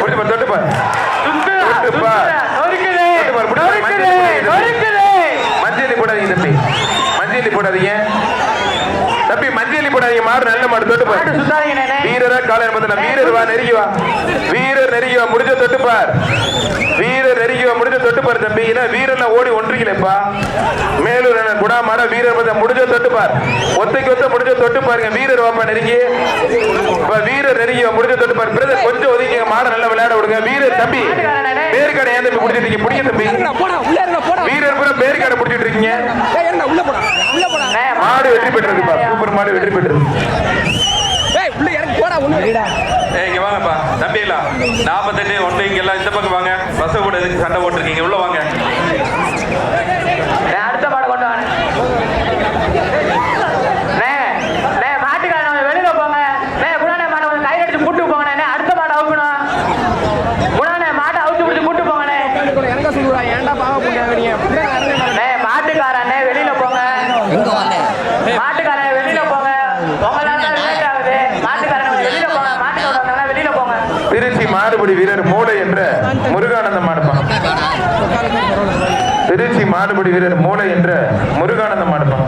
முடிச்சுப்பா தொட்டுப்பா. தொட்டுப்பா தொட்டுப்பா, முடிச்சுப்பா, மஞ்சள் போடாதீங்க தம்பி. மஞ்சளி போடாதீங்க. தம்பி மஞ்சளி போடாதீங்க. மாடு நல்ல மாடு. தொட்டுப்பா. வீரரா காலையில் பார்த்தா வீரர் வா நெருங்கி வா. வீரர் நெருங்கி வா. முடிஞ்ச தொட்டுப்பார். வீரர் நெருங்கி வா முடிஞ்ச தொட்டுப்பார் தம்பி. ஏன்னா வீரர்லாம் ஓடி ஒன்றிக்கலப்பா மேலூர் என்ன குணா மாட வீரர் பார்த்தா முடிஞ்ச தொட்டுப்பார் ஒத்தைக்கு ஒத்த முடிஞ்ச தொட்டு பாருங்க. வீரர் வாப்பா நெருங்கி. இப்ப வீரர் நெருங்கி முடிஞ்ச தொட்டுப்பார் பிரதர் கொஞ்சம் ஒதுக்கிங்க மாட நல்லா விளையாட விடுங்க. வீரர் தம்பி பேருக்கடை ஏன் தம்பி பிடிச்சிருக்கீங்க பிடிக்க தம்பி. வீரர் பூரா பேருக்கடை பிடிச்சிட்டு இருக்கீங்க. ஏய் இறங்குடா உள்ள போடா. உள்ள போடா. மாடு வெற்றி பெற்றிருக்குப்பா. சூப்பர் மாடு வெற்றி பெற்றிருக்கு. தம்பிங்களா நாற்பத்தெட்டு ஒன்று இங்க எல்லாம் இந்த பக்கம் வாங்க. பஸ் கூட எதுக்கு சண்டை போட்டிருக்கீங்க? உள்ள வாங்க. என்ற முருகானந்த மாடுப்பா திருச்சி மாடுபிடி வீரர் மூளை என்ற முருகானந்த மாடுப்பா